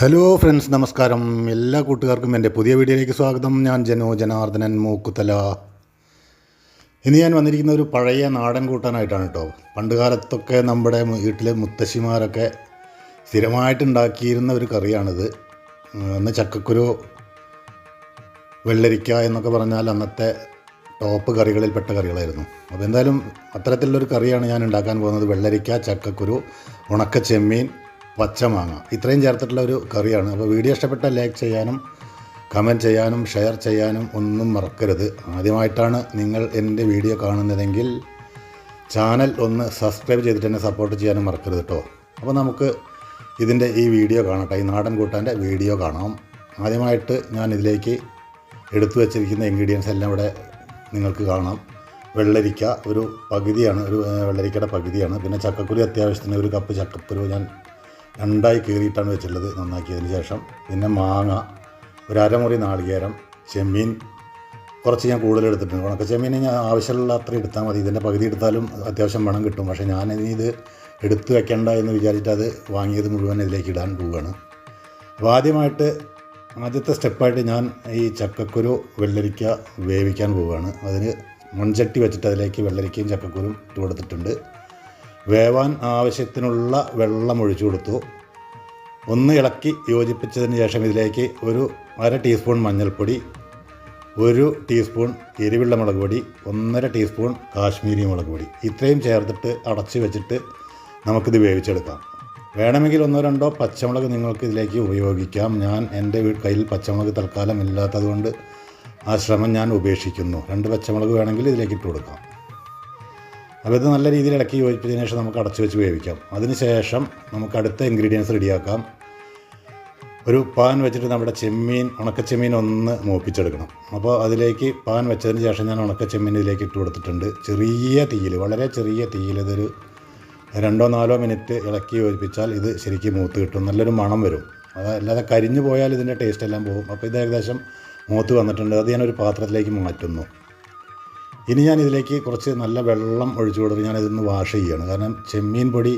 Hello friends നമസ്കാരം. എല്ലാ കൂട്ടുകാർക്കും എന്റെ പുതിയ വീഡിയോയിലേക്ക് സ്വാഗതം. ഞാൻ ജനോ ജനാർദ്ദനൻ മൂക്കുത്തല. ഇന്ന് ഞാൻ വന്നിരിക്കുന്ന ഒരു പഴയ നാടൻ കൂട്ടാനായിട്ടാണ് കേട്ടോ. പണ്ട് കാലത്തൊക്കെ നമ്മുടെ വീട്ടിലെ മുത്തശ്ശിമാരൊക്കെ സ്ഥിരമായിട്ട് ഉണ്ടാക്കിയിരുന്ന ഒരു കറിയാണിത്. അന്ന് ചക്കക്കുരു വെള്ളരിക്ക എന്നൊക്കെ പറഞ്ഞാൽ അന്നത്തെ ടോപ്പ് കറികളിൽപ്പെട്ട കറികളായിരുന്നു. അപ്പോൾ എന്തായാലും അത്തരത്തിലുള്ളൊരു കറിയാണ് ഞാൻ ഉണ്ടാക്കാൻ പോകുന്നത്. വെള്ളരിക്ക ചക്കക്കുരു ഉണക്ക ചെമ്മീൻ പച്ചമാങ്ങ ഇത്രയും ചേർത്തിട്ടുള്ള ഒരു കറിയാണ്. അപ്പോൾ വീഡിയോ ഇഷ്ടപ്പെട്ടാൽ ലൈക്ക് ചെയ്യാനും കമന്റ് ചെയ്യാനും ഷെയർ ചെയ്യാനും ഒന്നും മറക്കരുത്. ആദ്യമായിട്ടാണ് നിങ്ങൾ എന്റെ വീഡിയോ കാണുന്നതെങ്കിൽ ചാനൽ ഒന്ന് സബ്സ്ക്രൈബ് ചെയ്തിട്ട് എന്നെ സപ്പോർട്ട് ചെയ്യാനും മറക്കരുത് കേട്ടോ അപ്പോൾ നമുക്ക് ഇതിന്റെ ഈ വീഡിയോ കാണട്ടെ. ഈ നാടൻ കൂട്ടാന്റെ വീഡിയോ കാണാം. ആദ്യമായിട്ട് ഞാൻ ഇതിലേക്ക് എടുത്തു വച്ചിരിക്കുന്ന ഇൻഗ്രീഡിയൻസ് എല്ലാം ഇവിടെ നിങ്ങൾക്ക് കാണാം. വെള്ളരിക്ക ഒരു പകുതിയാണ് ഒരു വെള്ളരിക്കയുടെ പകുതിയാണ്. പിന്നെ ചക്കക്കുരു അത്യാവശ്യത്തിന് ഒരു കപ്പ് ചക്കക്കുരു ഞാൻ രണ്ടായി കീറിയിട്ടാണ് വെച്ചിട്ടുള്ളത് നന്നാക്കിയതിന് ശേഷം. പിന്നെ മാങ്ങ ഒരു അരമുറി നാളികേരം ചെമ്മീൻ. കുറച്ച് ഞാൻ കൂടുതൽ എടുത്തിട്ടുണ്ട്. ഉണക്ക ചെമ്മീൻ ഞാൻ ആവശ്യമുള്ള അത്ര എടുത്താൽ മതി. ഇതിന്റെ പകുതി എടുത്താലും അത്യാവശ്യം മണം കിട്ടും. പക്ഷേ ഞാൻ ഇനി ഇത് എടുത്തു വെക്കേണ്ട എന്ന് വിചാരിച്ചിട്ട് അത് വാങ്ങിയത് മുഴുവൻ ഇതിലേക്ക് ഇടാൻ പോവുകയാണ്. അപ്പോൾ ആദ്യമായിട്ട് ആദ്യത്തെ സ്റ്റെപ്പായിട്ട് ഞാൻ ഈ ചക്കക്കുരു വെള്ളരിക്ക വേവിക്കാൻ പോവുകയാണ്. അതിന് മൺചട്ടി വെച്ചിട്ട് അതിലേക്ക് വെള്ളരിക്കയും ചക്കക്കുരും ഇട്ട് കൊടുത്തിട്ടുണ്ട്. വേവാൻ ആവശ്യത്തിനുള്ള വെള്ളം ഒഴിച്ചു കൊടുത്തു. ഒന്ന് ഇളക്കി യോജിപ്പിച്ചതിന് ശേഷം ഇതിലേക്ക് ഒരു അര ടീസ്പൂൺ മഞ്ഞൾപ്പൊടി ഒരു ടീസ്പൂൺ എരിവുള്ള മുളക് പൊടി ഒന്നര ടീസ്പൂൺ കാശ്മീരി മുളക് പൊടി. ഇത്രയും ചേർത്തിട്ട് അടച്ച് വെച്ചിട്ട് നമുക്കിത് വേവിച്ചെടുക്കാം. വേണമെങ്കിൽ ഒന്നോ രണ്ടോ പച്ചമുളക് നിങ്ങൾക്ക് ഇതിലേക്ക് ഉപയോഗിക്കാം. ഞാൻ എന്റെ കയ്യിൽ പച്ചമുളക് തൽക്കാലം ഇല്ലാത്തതുകൊണ്ട് ആ ശ്രമം ഞാൻ ഉപേക്ഷിക്കുന്നു. രണ്ട് പച്ചമുളക് വേണമെങ്കിൽ ഇതിലേക്ക് ഇട്ട് കൊടുക്കാം. അപ്പോൾ ഇത് നല്ല രീതിയിൽ ഇളക്കി യോജിപ്പിച്ചതിന് ശേഷം നമുക്ക് അടച്ചു വെച്ച് വേവിക്കാം. അതിനുശേഷം നമുക്ക് അടുത്ത ഇൻഗ്രീഡിയൻസ് റെഡിയാക്കാം. ഒരു പാൻ വെച്ചിട്ട് നമ്മുടെ ചെമ്മീൻ ഉണക്ക ചെമ്മീൻ ഒന്ന് മൂപ്പിച്ചെടുക്കണം. അപ്പോൾ അതിലേക്ക് പാൻ വെച്ചതിന് ശേഷം ഞാൻ ഉണക്ക ചെമ്മീൻ ഇതിലേക്ക് ഇട്ട് കൊടുത്തിട്ടുണ്ട്. ചെറിയ തീയിൽ വളരെ ചെറിയ തീയിൽ ഇതൊരു രണ്ടോ നാലോ മിനിറ്റ് ഇളക്കി യോജിപ്പിച്ചാൽ ഇത് ശരിക്കും മൂത്ത് കിട്ടും. നല്ലൊരു മണം വരും. അതല്ലാതെ കരിഞ്ഞു പോയാൽ ഇതിന്റെ ടേസ്റ്റ് എല്ലാം പോകും. അപ്പോൾ ഇത് ഏകദേശം മൂത്ത് വന്നിട്ടുണ്ട്. അത് ഞാനൊരു പാത്രത്തിലേക്ക് മാറ്റുന്നു. ഇനി ഞാൻ ഇതിലേക്ക് കുറച്ച് നല്ല വെള്ളം ഒഴിച്ചു കൊടുത്ത് ഞാൻ ഇതൊന്ന് വാഷ് ചെയ്യുകയാണ് കാരണം ചെമ്മീൻ പൊടി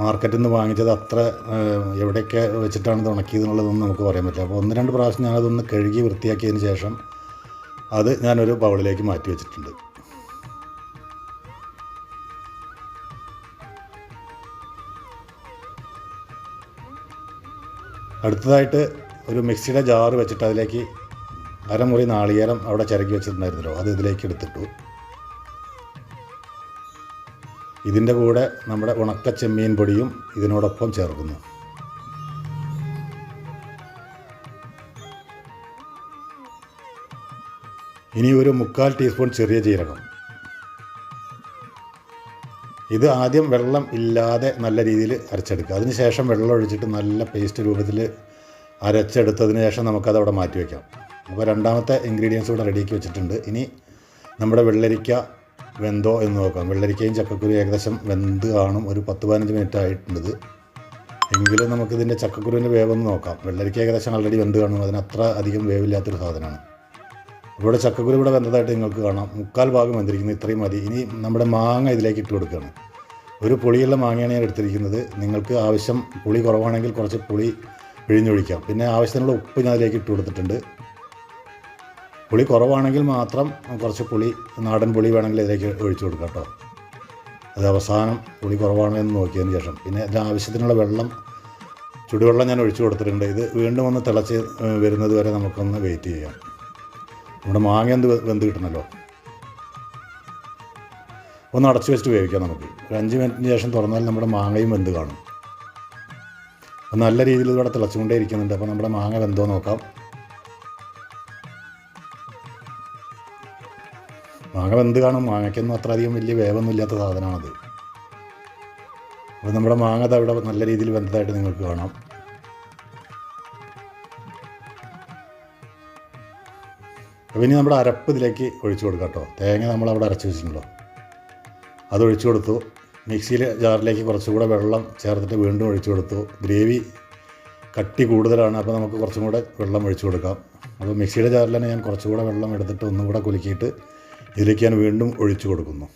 മാർക്കറ്റിൽ നിന്ന് വാങ്ങിച്ചത് അത്ര എവിടെയൊക്കെ വെച്ചിട്ടാണ് ഇത് ഉണക്കിയതെന്നുള്ളതൊന്നും നമുക്ക് പറയാൻ പറ്റില്ല. അപ്പോൾ ഒന്ന് രണ്ട് പ്രാവശ്യം ഞാനതൊന്ന് കഴുകി വൃത്തിയാക്കിയതിന് ശേഷം അത് ഞാനൊരു ബൗളിലേക്ക് മാറ്റി വെച്ചിട്ടുണ്ട്. അടുത്തതായിട്ട് ഒരു മിക്സിയുടെ ജാറ് വെച്ചിട്ട് അതിലേക്ക് അരമുറി നാളികേരം അവിടെ ചിരക്കി വെച്ചിട്ടുണ്ടായിരുന്നല്ലോ അത് ഇതിലേക്ക് എടുത്തിട്ടു. ഇതിന്റെ കൂടെ നമ്മുടെ ഉണക്ക ചെമ്മീൻ പൊടിയും ഇതിനോടൊപ്പം ചേർക്കുന്നു. ഇനി ഒരു മുക്കാൽ ടീസ്പൂൺ ചെറിയ ജീരകം. ഇത് ആദ്യം വെള്ളം ഇല്ലാതെ നല്ല രീതിയിൽ അരച്ചെടുക്കുക. അതിനുശേഷം വെള്ളം ഒഴിച്ചിട്ട് നല്ല പേസ്റ്റ് രൂപത്തിൽ അരച്ചെടുത്തതിന് ശേഷം നമുക്കത് അവിടെ മാറ്റി വയ്ക്കാം അപ്പോൾ രണ്ടാമത്തെ ഇൻഗ്രീഡിയൻസ് ഇവിടെ റെഡിയാക്കി വെച്ചിട്ടുണ്ട്. ഇനി നമ്മുടെ വെള്ളരിക്ക വെന്തോ എന്ന് നോക്കാം. വെള്ളരിക്കയും ചക്കക്കുരു ഏകദേശം വെന്ത് കാണും. ഒരു പത്ത് പതിനഞ്ച് മിനിറ്റ് ആയിട്ടുണ്ട്. എങ്കിലും നമുക്കിതിന്റെ ചക്കക്കുരുവിന്റെ വേവൊന്ന് നോക്കാം. വെള്ളരിക്ക ഏകദേശം ആൾറെഡി വെന്ത് കാണും. അതിന് അത്ര അധികം വേവില്ലാത്തൊരു സാധനമാണ്. ഇവിടെ ചക്കക്കുരു ഇവിടെ വെന്തതായിട്ട് നിങ്ങൾക്ക് കാണാം. മുക്കാൽ ഭാഗം വെന്തിരിക്കുന്നത് ഇത്രയും മതി. ഇനി നമ്മുടെ മാങ്ങ ഇതിലേക്ക് ഇട്ട് കൊടുക്കുകയാണ്. ഒരു പുളിയുള്ള മാങ്ങയാണ് ഞാൻ എടുത്തിരിക്കുന്നത്. നിങ്ങൾക്ക് ആവശ്യം പുളി കുറവാണെങ്കിൽ കുറച്ച് പുളി പിഴിഞ്ഞൊഴിക്കാം. പിന്നെ ആവശ്യത്തിനുള്ള ഉപ്പ് ഞാൻ അതിലേക്ക് ഇട്ട് കൊടുത്തിട്ടുണ്ട്. പുളി കുറവാണെങ്കിൽ മാത്രം കുറച്ച് പുളി നാടൻ പുളി വേണമെങ്കിൽ ഇതിലേക്ക് ഒഴിച്ചു കൊടുക്കാം കേട്ടോ. അത് അവസാനം പുളി കുറവാണോ എന്ന് നോക്കിയതിന് ശേഷം. പിന്നെ ഇതിന് ആവശ്യത്തിനുള്ള വെള്ളം ചുടുവെള്ളം ഞാൻ ഒഴിച്ചു കൊടുത്തിട്ടുണ്ട്. ഇത് വീണ്ടും ഒന്ന് തിളച്ച് വരുന്നത് വരെ നമുക്കൊന്ന് വെയിറ്റ് ചെയ്യാം. നമ്മുടെ മാങ്ങ എന്ത് വെന്ത് കിട്ടണമല്ലോ ഒന്ന് അടച്ചു വെച്ചിട്ട് വേവിക്കാം നമുക്ക്. ഒരു അഞ്ച് മിനിറ്റിന് ശേഷം തുറന്നാൽ നമ്മുടെ മാങ്ങയും വെന്ത് കാണും. അപ്പോൾ നല്ല രീതിയിൽ ഇവിടെ തിളച്ചുകൊണ്ടേ ഇരിക്കുന്നുണ്ട് അപ്പോൾ നമ്മുടെ മാങ്ങ വെന്തോ നോക്കാം. മാങ്ങ വെന്ത് കാണും? മാങ്ങയ്ക്കൊന്നും അത്ര അധികം വലിയ വേവൊന്നും ഇല്ലാത്ത സാധനമാണത്. അപ്പോൾ നമ്മുടെ മാങ്ങ തവിടെ നല്ല രീതിയിൽ വെന്തതായിട്ട് നിങ്ങൾക്ക് കാണാം. അപ്പോൾ ഇനി നമ്മുടെ അരപ്പ് ഇതിലേക്ക് ഒഴിച്ചു കൊടുക്കാം കേട്ടോ. തേങ്ങ നമ്മൾ അവിടെ അരച്ച് വെച്ചിട്ടുണ്ടല്ലോ. അത് ഒഴിച്ചു കൊടുത്തു. മിക്സിയിൽ ജാറിലേക്ക് കുറച്ചുകൂടെ വെള്ളം ചേർത്തിട്ട് വീണ്ടും ഒഴിച്ചു കൊടുത്തു. ഗ്രേവി കട്ടി കൂടുതലാണ് അപ്പോൾ നമുക്ക് കുറച്ചും കൂടെ വെള്ളം ഒഴിച്ചു കൊടുക്കാം. അപ്പോൾ മിക്സിയുടെ ജാറിൽ തന്നെ ഞാൻ കുറച്ചുകൂടെ വെള്ളം എടുത്തിട്ട് ഒന്നുകൂടെ കുലുക്കിയിട്ട് ഇതിലേക്ക് വീണ്ടും ഒഴിച്ചു കൊടുക്കുന്നു.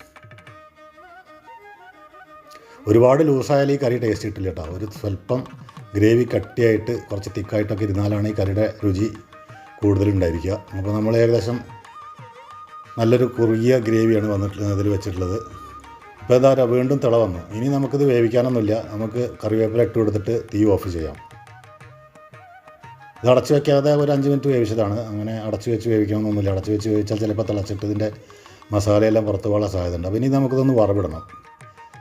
ഒരുപാട് ലൂസായാൽ ഈ കറി ടേസ്റ്റ് കിട്ടില്ല കേട്ടോ. ഒരു സ്വല്പം ഗ്രേവി കട്ടിയായിട്ട് കുറച്ച് തിക്കായിട്ടൊക്കെ ഇരുന്നാലാണ് ഈ കറിയുടെ രുചി കൂടുതലുണ്ടായിരിക്കുക. അപ്പോൾ നമ്മൾ ഏകദേശം നല്ലൊരു കുറുകിയ ഗ്രേവിയാണ് വന്നിട്ടുള്ളത് അതിൽ വെച്ചിട്ടുള്ളത്. ഇപ്പോൾ ഇതാ വീണ്ടും തിള വന്നു. ഇനി നമുക്കിത് വേവിക്കാനൊന്നുമില്ല. നമുക്ക് കറിവേപ്പില ഇട്ട് കൊടുത്തിട്ട് തീ ഓഫ് ചെയ്യാം. ഇത് അടച്ചു വെക്കാതെ ഒരു അഞ്ച് മിനിറ്റ് വേവിച്ചതാണ്. അങ്ങനെ അടച്ചു വെച്ച് വേവിക്കണമെന്നൊന്നുമില്ല അടച്ചു വെച്ച് വേവിച്ചാൽ ചിലപ്പോൾ തിളച്ചിട്ട് ഇതിന്റെ മസാലയെല്ലാം പുറത്ത് പോകാൻ സാധ്യതയുണ്ട്. അപ്പോൾ ഇനി നമുക്കിതൊന്ന് വറവിടണം.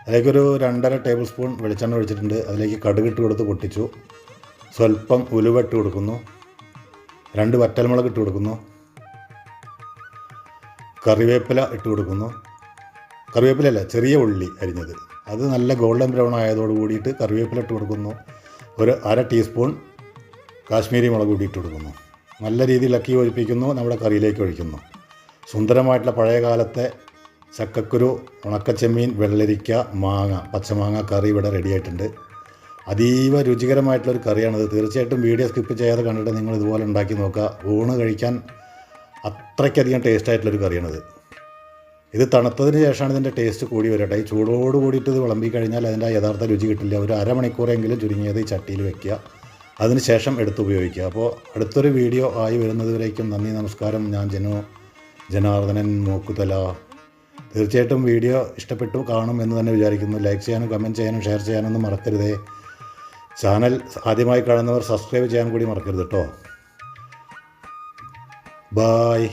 അതിലേക്കൊരു രണ്ടര ടേബിൾ സ്പൂൺ വെളിച്ചെണ്ണ ഒഴിച്ചിട്ടുണ്ട്. അതിലേക്ക് കടുക് ഇട്ട് കൊടുത്ത് പൊട്ടിച്ചു. സ്വല്പം ഉലുവ ഇട്ട് കൊടുക്കുന്നു. രണ്ട് വറ്റൽമുളക് ഇട്ട് കൊടുക്കുന്നു. കറിവേപ്പില ഇട്ട് കൊടുക്കുന്നു. കറിവേപ്പിലല്ല ചെറിയ ഉള്ളി അരിഞ്ഞത്. അത് നല്ല ഗോൾഡൻ ബ്രൗൺ ആയതോട് കൂടിയിട്ട് കറിവേപ്പില ഇട്ട് കൊടുക്കുന്നു. ഒരു അര ടീസ്പൂൺ കാശ്മീരി മുളക് കൂടി ഇട്ട് കൊടുക്കുന്നു. നല്ല രീതിയിൽ അക്കി ഒഴിപ്പിക്കുന്നു നമ്മുടെ കറിയിലേക്ക് ഒഴിക്കുന്നു. സുന്ദരമായിട്ടുള്ള പഴയ കാലത്തെ ചക്കക്കുരു ഉണക്കച്ചെമ്മീൻ വെള്ളരിക്ക മാങ്ങ പച്ചമാങ്ങ കറി ഇവിടെ റെഡിയായിട്ടുണ്ട് അതീവ രുചികരമായിട്ടുള്ളൊരു കറിയാണിത്. തീർച്ചയായിട്ടും വീഡിയോ സ്കിപ്പ് ചെയ്യാതെ കണ്ടിട്ട് നിങ്ങൾ ഇതുപോലെ ഉണ്ടാക്കി നോക്കുക. ഊണ് കഴിക്കാൻ അത്രയ്ക്കധികം ടേസ്റ്റ് ആയിട്ടുള്ളൊരു കറിയാണിത്. ഇത് തണുത്തതിന് ശേഷമാണ് ഇതിന്റെ ടേസ്റ്റ് കൂടി വരട്ടെ ഈ ചൂടോട് കൂടിയിട്ട് ഇത് വിളമ്പി കഴിഞ്ഞാൽ അതിന്റെ യഥാർത്ഥ രുചി കിട്ടില്ല. ഒരു അരമണിക്കൂറെങ്കിലും ചുരുങ്ങിയത് ഈ ചട്ടിയിൽ വെക്കുക. അതിന് ശേഷം എടുത്ത് ഉപയോഗിക്കുക. അപ്പോൾ അടുത്തൊരു വീഡിയോ ആയി വരുന്നതുവരേക്കും നന്ദി നമസ്കാരം. ഞാൻ ജനു ജനാർദ്ദനൻ മൂക്കുതല. തീർച്ചയായിട്ടും വീഡിയോ ഇഷ്ടപ്പെട്ടു കാണും എന്ന് തന്നെ വിചാരിക്കുന്നു. ലൈക്ക് ചെയ്യാനും കമന്റ് ചെയ്യാനും ഷെയർ ചെയ്യാനൊന്നും മറക്കരുതേ. ചാനൽ ആദ്യമായി കാണുന്നവർ സബ്സ്ക്രൈബ് ചെയ്യാൻ കൂടി മറക്കരുത് കേട്ടോ ബായ്.